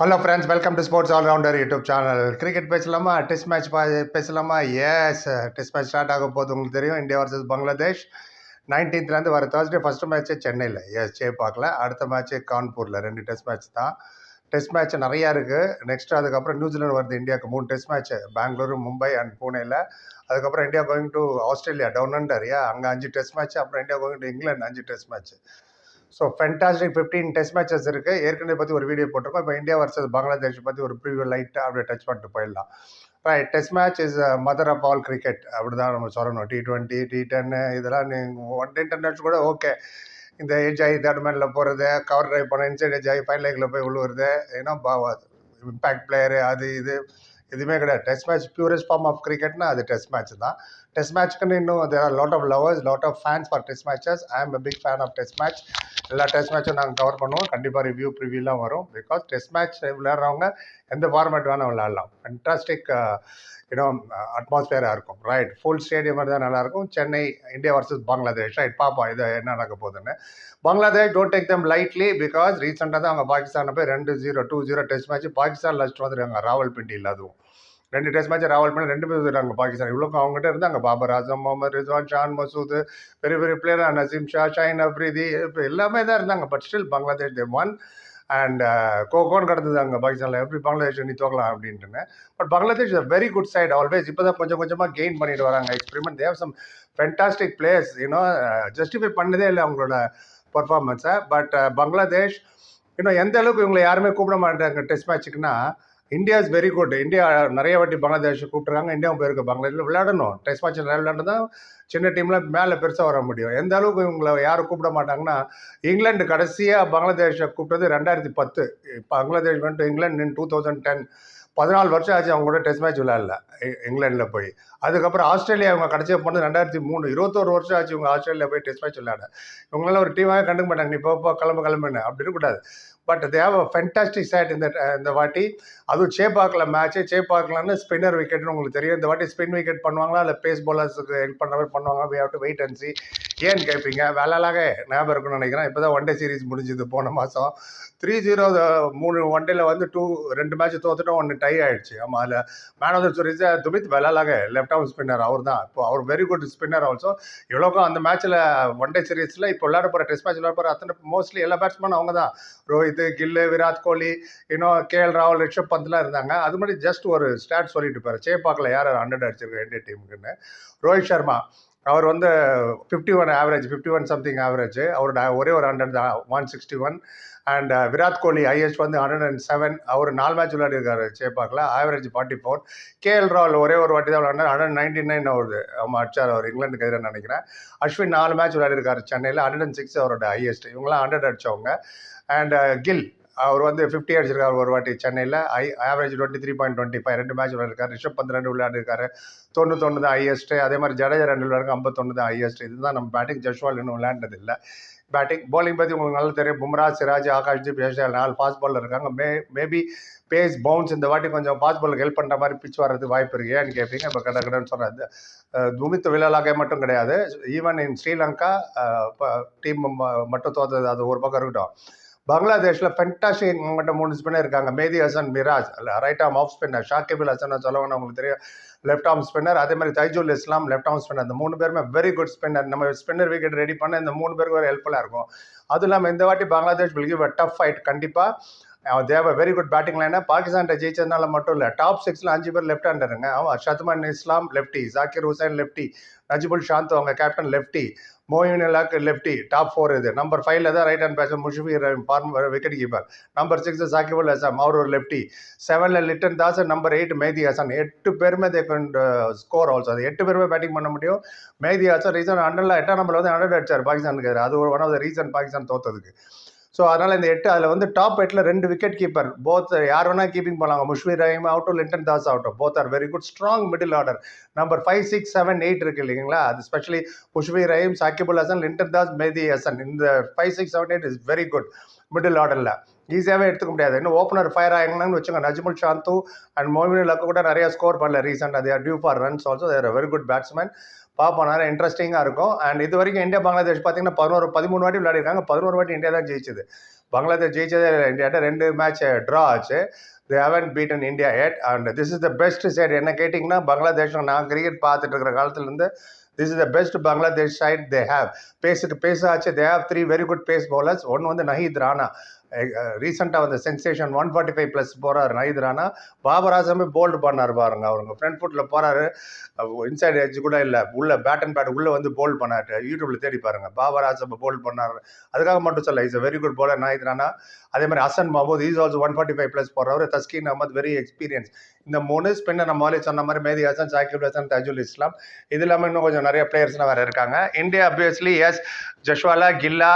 Hello friends welcome to sports allrounder YouTube channel cricket பேசலாமா? Test match பேசலாமா? Yes test match start ஆக போகுது. உங்களுக்கு தெரியும் இந்தியா வர்சஸ் பங்களாதேஷ். நைன்டீன்த்லேருந்து வர தேர்ஸ்டே ஃபஸ்ட்டு மேட்ச்சு சென்னையில். எஸ் சேப்பாக்கில் அடுத்த மேட்ச்சு கான்பூரில். ரெண்டு டெஸ்ட் மேட்ச் தான். டெஸ்ட் மேட்ச் நிறையா இருக்குது நெக்ஸ்ட் அதுக்கப்புறம் நியூசிலாந்து வருது இந்தியாவுக்கு. மூணு test match Bengaluru Mumbai and புனேயில் அதுக்கப்புறம் India going to Australia down under யா அங்கே அஞ்சு டெஸ்ட் மேட்ச் அப்புறம் இந்தியா கோயிங் டு இங்கிலாந்து அஞ்சு test match so fantastic fifteen test matches இருக்குது ஏற்கனவே பற்றி ஒரு வீடியோ போட்டிருக்கோம். இப்போ இந்தியா வர்சஸ் பங்களாதேஷ் பற்றி ஒரு ப்ரீவியூ லைட்டாக அப்படியே டச் பண்ணிட்டு போயிடலாம். Right test match is mother of all cricket அப்படி தான் நம்ம சொல்லணும். டி டுவெண்ட்டி டி டென்னு இதெல்லாம் நீங்கள் ஒன் டே இன்டர்நெட்ஸ் கூட ஓகே இந்த ஏஜ் ஆகி தேர்ட் மேனில் போகிறது கவர் ட்ரைவ் பண்ண இன்சைட் ஏஜ் ஆகி ஃபைன் லைக்கில் போய் விழுவுறது ஏன்னா இம்பேக்ட் பிளேயரு அது இது எதுவுமே கிடையாது. Test match purest form of கிரிக்கெட்னா அது டெஸ்ட் மேட்ச் தான். டெஸ்ட் மேட்ச்க்குன்னு இன்னும் there are lot of lovers lot of fans for test matches I am big fan of test match எல்லா டெஸ்ட் மேட்சும் நாங்கள் கவர் பண்ணுவோம். கண்டிப்பாக ரிவ்யூ ப்ரிவியூலாம் வரும். பிகாஸ் டெஸ்ட் மேட்ச் விளையாடுறவங்க எந்த ஃபார்மேட் வேணால் விளையாடலாம். ஃபென்டாஸ்டிக் யூனோ அட்மாஸ்ஃபியராக இருக்கும். ரைட் ஃபுல் ஸ்டேடியம் தான் நல்லாயிருக்கும் Chennai India versus Bangladesh right பாப்பா இது என்ன நடக்க போகுதுன்னு. Bangladesh don't take them lightly because ரீசெண்டாக தான் அவங்க பாகிஸ்தானை போய் ரெண்டு zero two zero test match Pakistan lost வந்துருக்காங்க. ராவல்பிண்டியில் அதுவும். ரெண்டு டெஸ்ட் மேட்ச் ராவல் பண்ணி ரெண்டு பேர் இருக்காங்க பாகிஸ்தான். இவ்வளோக்கும் அவங்ககிட்ட இருந்தாங்க பாபர் ஆசம் முகமது ரிஸ்வான் ஷான் மசூத் பெரிய பெரிய பிளேயர் நசீம் ஷா ஷாயின் அப்ரிதி இப்போ எல்லாமே தான் இருந்தாங்க. But still Bangladesh they won and கோகோன்னு கிடந்தது அங்கே பாகிஸ்தானில். எப்படி பங்களாதேஷ் நீ தோக்கலாம் அப்படின்ட்டுன்னு. But Bangladesh very good side always இப்போ தான் கொஞ்சம் கொஞ்சமாக கெயின் பண்ணிட்டு வராங்க. Experiment they some fantastic players you know justify பண்ணதே இல்லை அவங்களோட பர்ஃபார்மன்ஸை பட் பங்களாதேஷ் இன்னும் எந்த அளவுக்கு இவங்களை யாருமே கூப்பிட மாட்டாங்க test மேட்ச்சுக்குன்னா India is very good India நிறைய வாட்டி பங்களாதேஷ் கூப்பிட்டுருக்காங்க. இந்தியாவும் போயிருக்க பங்களாதேஷில் விளையாடணும். டெஸ்ட் மேட்ச் நிறைய விளையாண்டு தான் சின்ன டீமில் மேலே பெருசாக வர முடியும். எந்த அளவுக்கு இவங்களை யாரும் கூப்பிட மாட்டாங்கன்னா இங்கிலாந்து கடைசியாக பங்களாதேஷை கூப்பிட்டது ரெண்டாயிரத்தி பத்து. பங்களாதேஷ் வந்துட்டு England in two thousand ten பதினாலு வருஷம் ஆச்சு அவங்க கூட டெஸ்ட் மேட்ச் விளையாடல. இங்கிலாண்டில் போய். அதுக்கப்புறம் ஆஸ்திரேலியா அவங்க கடைசியாக போனது ரெண்டாயிரத்தி மூணு. இருபத்தோரு வருஷம் ஆச்சு இவங்க ஆஸ்திரேலியா போய் டெஸ்ட் மேட்ச் விளையாட. இவங்களால ஒரு டீமாகவே கண்டுக்க மாட்டாங்க. நீ இப்போ கிளம்ப கிளம்புன்னு. அப்படி இருக்கக்கூடாது. பட் தேவ ஃபென்டாஸ்டிக் சைட் இந்த இந்த வாட்டி. அதுவும் சேப்பாக்கில் மேட்ச்சு சேப்பாக்கலான்னு ஸ்பின்னர் விக்கெட்னு உங்களுக்கு தெரியும். இந்த வாட்டி ஸ்பின் விக்கெட் பண்ணுவாங்களா? இல்லை பேஸ் பாலர்ஸுக்கு ஹெல்ப் பண்ணுற மாதிரி பண்ணுவாங்க we have to wait and see ஏன்னு கேட்பீங்க வேலைலாக ஞாபகம் இருக்குன்னு நினைக்கிறேன். இப்போ தான் ஒன் டே சீரிஸ் முடிஞ்சுது. போன மாதம் த்ரீ ஜீரோ மூணு ஒன் டேல வந்து டூ ரெண்டு மேட்ச் தோத்துட்டோம். ஒன்று டை ஆயிடுச்சு. ஆமாம் அதில் man of the series Dunith Wellalage left off spinner அவர் தான் இப்போ அவர் வெரி குட் ஸ்பின்னர் ஆல்சோ இவ்வளோக்கும் அந்த மேட்ச்சில் ஒன் டே சீரீஸில் இப்போ விளையாட போகிற டெஸ்ட் மேட்ச் விளையாட போகிற அத்தனை மோஸ்ட்லி எல்லா பேட்ஸ்மேன் அவங்க தான் ரோஹித் கில்லு விராட் கோலி இன்னும் கேஎல் ராகுல் ரிஷப் பந்த்லாம் இருந்தாங்க. அது மாதிரி ஜஸ்ட் ஒரு ஸ்டாட் சொல்லிட்டு சே சேப்பாக்கில் யார் ஹண்ட்ரட் அடிச்சிருக்கேன் இந்திய டீமுக்குன்னு ரோஹித் சர்மா. அவர் வந்து fifty one average fifty one something average அவரோட ஒரே ஒரு ஹண்ட்ரட் தான் one sixty one and Virat Kohli is வந்து ஹண்ட்ரட் அண்ட் செவன் அவர் நாலு மேட்ச் விளையாடிருக்காரு சேப்பாக்கில் average forty four K L ராகுல் ஒரே ஒரு வாட்டி தான் விளையாண்டார் ஹண்ட்ரட் நைன்டி நைன் அவரு ஆமாம் அடிச்சார் அவர். இங்கிலாந்துக்கு எதிராக நினைக்கிறேன். அஸ்வின் நாலு மேட்ச் விளையாடிருக்காரு சென்னையில். ஹண்ட்ரட் அண்ட் சிக்ஸ் அவரோட ஹையஸ்ட் இவங்களாம் ஹண்ட்ரட் அடித்தவங்க அண்ட் கில் அவர் வந்து ஃபிஃப்டி அடிச்சிருக்காரு ஒரு வாட்டி சென்னையில். I average twenty three point twenty five ரெண்டு மேட்ச் விளையாடிருக்காரு. ரிஷப் பந்த் ரெண்டு விளையாடிருக்காரு. தொண்ணூத்தொன்று தான் ஹையஸ்ட்டு அதே மாதிரி ஜடேஜா ரெண்டு விளையாடுங்க ஐம்பத்தொன்று தான் ஹையஸ்ட் இதுதான் நம்ம பேட்டிங் ஜஷ்வால் இன்னும் விளையாண்டது இல்லை பேட்டிங் பவுலிங் பற்றி உங்களுக்கு நல்லா தெரியும். பும்ரா சிராஜ் ஆகாஷ்தீப் யஷ்யால் நாலு ஃபாஸ்ட் பாலர் இருக்காங்க. மே மேபி பேஸ் பவுன்ஸ் இந்த வாட்டி கொஞ்சம் ஃபாஸ்ட் பாலுக்கு ஹெல்ப் பண்ணுற மாதிரி பிச் வர்றது வாய்ப்பு இருக்கு. ஏன்னு கேட்பீங்க இப்போ கடை கடைன்னு சொன்னது துமித் விழலாக மட்டும் கிடையாது. ஈவன் இன் ஸ்ரீலங்கா டீம் மட்டும் தோத்தது. அது ஒரு பக்கம் இருக்கட்டும். பங்களாதேஷில் ஃபென்டாஸ்டிக் மட்டும் மூணு ஸ்பின்னர் இருக்காங்க. Mehidy Hasan Miraz. Right arm off spinner ஷாக்கிபில் Hasan சொல்லுவாங்க உங்களுக்கு தெரியும். லெஃப்ட் ஆர்ம் ஸ்பின்னர் அதே மாதிரி Taijul Islam left arm spinner இந்த மூணு பேருமே வெரி குட் ஸ்பின்னர் நம்ம ஸ்பின்னர் விக்கெட் ரெடி பண்ண இந்த மூணு பேருக்கு ஒரு ஹெல்ப்ஃபுல்லாக இருக்கும். அதுவும் இல்லாமல் இந்த வாட்டி Bangladesh will give tough fight கண்டிப்பாக அவன் தேவை வெரி குட் பேட்டிங் லைனாக பாகிஸ்தான்கிட்ட ஜெயிச்சதுனால மட்டும் இல்லை டாப் சிக்ஸில் அஞ்சு பேர் லெஃப்ட் ஹேண்டருங்க அவன் ஷத்மான் இஸ்லாம் லெஃப்டி ஜாக்கிர் ஹுசைன் லெஃப்டி நஜிபுல் ஷாந்த் அவங்க captain lefty Momin Haque lefty top four இது. நம்பர் ஃபைவ்ல தான் right hand batsman முஷிஃபி form wicket keeper number six Shakibul Hasan அவர் ஒரு லெஃப்டி செவனில் லிட்டன் தாஸ் நம்பர் எயிட் மேதி ஹசன். எட்டு பேருமே தே ஸ்கோர் ஆல்சோ அது எட்டு பேருமே பேட்டிங் பண்ண முடியும். மேதி ஹசன் ரீசன் ஹண்ட்ரட்ல எட்டாம் நம்பர் வந்து ஹண்ட்ரட் அடிச்சார் பாகிஸ்தானுக்கு அது ஒரு one of the reason Pakistan தோத்ததுக்கு. So அதனால் இந்த எட்டு அதில் வந்து டாப் எட்டில் ரெண்டு விக்கெட் கீப்பர் போத் யார் வேணால் கீப்பிங் பண்ணலாங்க முஷ்வீர் ரஹீம் ஆகட்டும் லிண்டன் தாஸ் ஆகட்டும் both are very good strong middle order number five six seven eight இருக்கு இல்லைங்களா? அது ஸ்பெஷலி முஷ்வீர் ரஹீம் சாக்கிபுல் ஹசன் லிண்டன் தாஸ் மேதி ஹசன். இந்த five six seven eight is very good middle ஆர்டரில் ஈஸியாகவே எடுத்துக்க முடியாது. இன்னும் ஓப்பனர் ஃபயர் ஆகிங்கன்னு வச்சுங்க Najmul Shanto and Momin luck கூட நிறைய ஸ்கோர் பண்ணல ரீசெண்டாக they due for runs also they very good batsman பார்ப்போம் நிறைய இன்ட்ரெஸ்டிங்காக இருக்கும். அண்ட் இது வரைக்கும் இந்தியா பங்களாதேஷ் பார்த்தீங்கன்னா பதினோரு பதிமூணு வாட்டி விளையாடிருக்காங்க. பதினோரு வாட்டி இந்தியா தான் ஜெயிச்சது. பங்களாதேஷ் ஜெயிச்சதே இல்லை. இந்தியாட்ட ரெண்டு மேட்ச் ட்ரா ஆச்சு. They haven't beaten India head and this is the best side என்ன கேட்டிங்கன்னா பங்களாதேஷ் நான் கிரிக்கெட் பார்த்துட்டு இருக்கிற காலத்துலேருந்து this is the best Bangladesh side they have பேசிட்டு பேச ஆச்சு they have three very good pace bowlers ஒன்று வந்து நஹீத் ராணா. ரீசெண்டாக வந்து sensation one forty five plus போகிறார் நஹீத் ராணா. பாபர் ஆசமே போல்டு பண்ணார் பாருங்க. அவருங்க ஃப்ரண்ட் ஃபுட்டில் போகிறாரு இன்சைட் எட்ஜ் கூட இல்லை. உள்ளே பேட் அண்ட் பேட் உள்ளே வந்து போல்ட் பண்ணார். யூடியூப்பில் தேடி பாருங்க. பாபர் ஆசம் போல்டு பண்ணார். அதுக்காக மட்டும் சொல்ல is a very good bowler Nahid அதே மாதிரி Hasan Mahmud is also one forty five plus போகிறவர் தஸ்கின் அஹமத் வெரி எக்ஸ்பீரியன்ஸ் இந்த மூணு ஸ்பின்னர் நம்ம முதலே சொன்ன மாதிரி மேதி ஹசன் சாக்கிப் ஹசன் தஜுல் இஸ்லாம். இது இல்லாமல் இன்னும் கொஞ்சம் நிறைய பிளேயர்ஸ்லாம் வேறு இருக்காங்க. இந்தியா அப்வியஸ்லி எஸ் ஜஷ்வாலா கில்லா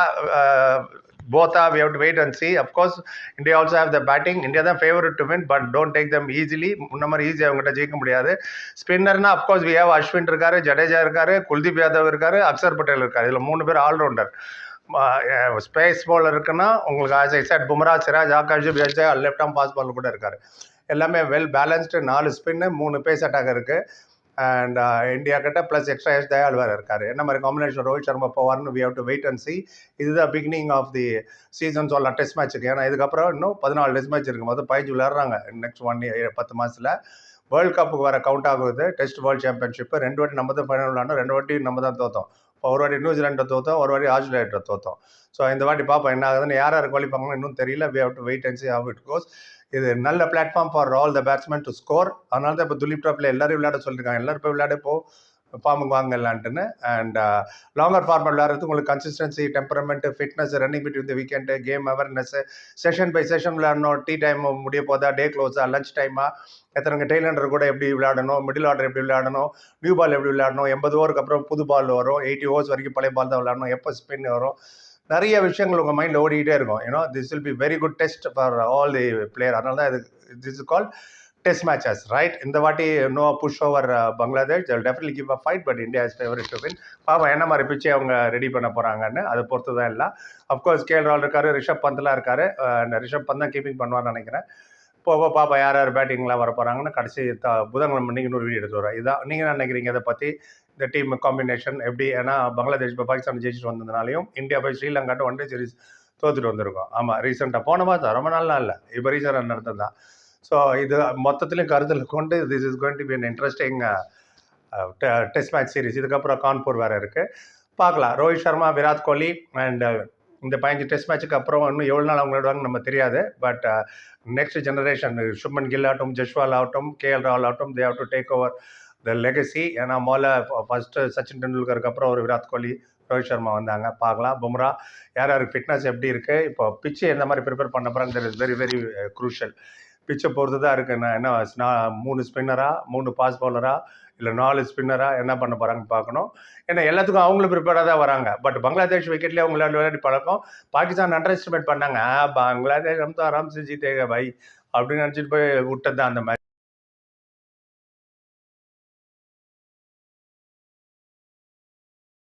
both are we have to wait and see. Of course india also have the batting. India தான் favourite to win but don't take them easily முன்ன மாதிரி ஈஸியாக அவங்ககிட்ட ஜெயிக்க முடியாது. ஸ்பின்னர்னா of course we have Ashwin இருக்காரு ஜடேஜா இருக்காரு குல்தீப் யாதவ் இருக்காரு அக்சர் பட்டேல் இருக்காரு. இதில் மூணு பேர் ஆல்ரவுண்டர் ஸ்பேஸ் பால் இருக்குன்னா உங்களுக்கு as I said Bumrah Siraj Akash Vijay left arm pace ball கூட இருக்காரு. எல்லாமே வெல் பேலன்ஸ்டு நாலு ஸ்பின்னு மூணு பேஸ் அட்டாக் இருக்குது அண்ட் இந்தியா uh, கிட்ட ப்ளஸ் எக்ஸ்ட்ரா எஸ் தயால் வேறு இருக்காரு. என்ன மாதிரி combination Rohit Sharma போவார்னு we have to wait and see இதுதான் பிகினிங் ஆஃப் தி சீசன் சொல்லலாம் டெஸ்ட் மேட்ச்சுக்கு ஏன்னா இதுக்கப்புறம் இன்னும் பதினாலு டெஸ்ட் மேட்ச் இருக்கும் போது பதினஞ்சு விளையாடுறாங்க நெக்ஸ்ட் ஒன் இயர் பத்து மாதத்தில் வேர்ல்ட் கப்புக்கு வர கவுண்ட் ஆகுது. டெஸ்ட் வேர்ல்ட் சாம்பியன்ஷிப் ரெண்டு வாட்டி நம்ம தான் ஃபைனல் விளாண்டோம் ரெண்டு வாட்டி நம்ம தான் தோத்தோம். இப்போ ஒரு வாட்டி நியூசிலாண்டை தோத்தோம். ஒரு வாட்டி ஆஸ்திரேலியாட்டை தோத்தோம். ஸோ இந்த வாட்டி பார்ப்போம் என்ன ஆகுதுன்னு யார் யார் குவாலிஃபாங்கன்னு இன்னும் தெரியல. We have to wait and see how it goes இது நல்ல platform for all the batsmen to score அதனால தான் இப்போ துலீப் டாப்பில் எல்லாரும் விளையாட சொல்லியிருக்காங்க எல்லாரும் போய் விளையாட போ ஃபார்முக்கு வாங்கலான்ட்டுன்னு. அண்ட் லாங்கர் ஃபார்மட் விளையாடுறது உங்களுக்கு consistency temperament fitness running between the weekend game awareness session by session விளையாடணும். டீ டைம் முடிய போதா டே க்ளோஸா லஞ்ச் டைமா எத்தனை டெய்லண்டர் கூட எப்படி விளையாடணும்? மிடில் ஆர்டர் எப்படி விளையாடணும்? நியூ பால் எப்படி விளையாடணும்? எண்பது ஓவருக்கு அப்புறம் புது பால் வரும். எயிட்டி ஓவர்ஸ் வரைக்கும் பழைய பால் தான் விளையாடணும். எப்போ ஸ்பின் வரும்? நிறைய விஷயங்கள் உங்கள் மைண்டில் ஓடிக்கிட்டே இருக்கும். ஏன்னா this will be very good test for all the player அதனால தான் இது this is call test matches right இந்த வாட்டி no pushover Bangladesh definitely give a fight but India is favourite to win பாவம் என்ன மாதிரி பிச்சை அவங்க ரெடி பண்ண போகிறாங்கன்னு அதை பொறுத்து தான் இல்லை அஃப்கோர்ஸ் கேஎல் ரால் இருக்காரு ரிஷப் பந்த்லாம் இருக்காரு. Uh, ரிஷப் பந்த் தான் கீப்பிங் பண்ணுவார்னு நினைக்கிறேன். போக பாப்பா யார் யார் பேட்டிங்லாம் வர போகிறாங்கன்னு கடைசி த புதன்கிழமை நீங்கள் இன்னொரு வீடியோ எடுத்து வரோம் இதான் நீங்கள் என்ன நினைக்கிறீங்க? இதை பற்றி இந்த டீம் காம்பினேஷன் எப்படி? ஏன்னா பங்களாதேஷ் இப்போ பாகிஸ்தான் ஜெயிச்சுட்டு வந்ததுனாலையும் இந்தியா போய் ஸ்ரீலங்காட்ட ஒன் டே சீரிஸ் தோத்துட்டு வந்திருக்கோம். ஆமாம் ரீசெண்டாக போன மாதம் ரொம்ப நாள்லாம் இல்லை. இப்போ ரீசெண்டாக நடந்தது தான். ஸோ இது மொத்தத்திலையும் கருத்தில் கொண்டு this is going to be an interesting test match series இதுக்கப்புறம் கான்பூர் வேறு இருக்குது பார்க்கலாம். ரோஹித் சர்மா விராட் கோலி அண்ட் இந்த பதினஞ்சு டெஸ்ட் மேட்ச்சுக்கு அப்புறம் இன்னும் எவ்வளோ நாள் அவங்க விளையாடுவாங்கன்னு நம்ம தெரியாது. But next generation Shubman Gill ஆகட்டும் ஜஸ்வால் ஆகட்டும் கேஎல் ராவல் ஆகட்டும் they have to take over the legacy ஏன்னா முதல்ல ஃபஸ்ட்டு சச்சின் டெண்டுல்கருக்கு அப்புறம் ஒரு விராட் கோலி ரோஹித் சர்மா வந்தாங்க. பார்க்கலாம். பும்ரா யார் யாருக்கு ஃபிட்னஸ் எப்படி இருக்குது இப்போ பிச்சு எந்த மாதிரி ப்ரிப்பேர் பண்ண போகிறாங்க there is very very crucial பிச்சை uh, பொறுத்து தான் இருக்குது நான் என்ன மூணு ஸ்பின்னராக மூணு பாஸ் பவுலராக இல்லை நாலு ஸ்பின்னராக என்ன பண்ண போகிறாங்கன்னு பார்க்கணும். ஏன்னா எல்லாத்துக்கும் அவங்களும் ப்ரிப்பேராக தான் வராங்க. பட் பங்களாதேஷ் விக்கெட்லேயே அவங்க விளையாடி பழக்கம். பாகிஸ்தான் அண்டர் எஸ்டிமேட் பண்ணாங்க பங்களாதேஷ் ஹம் தான் ஆராம் ஜீத்தேக பாய் அப்படின்னு நினச்சிட்டு போய் விட்டது தான் அந்த மாதிரி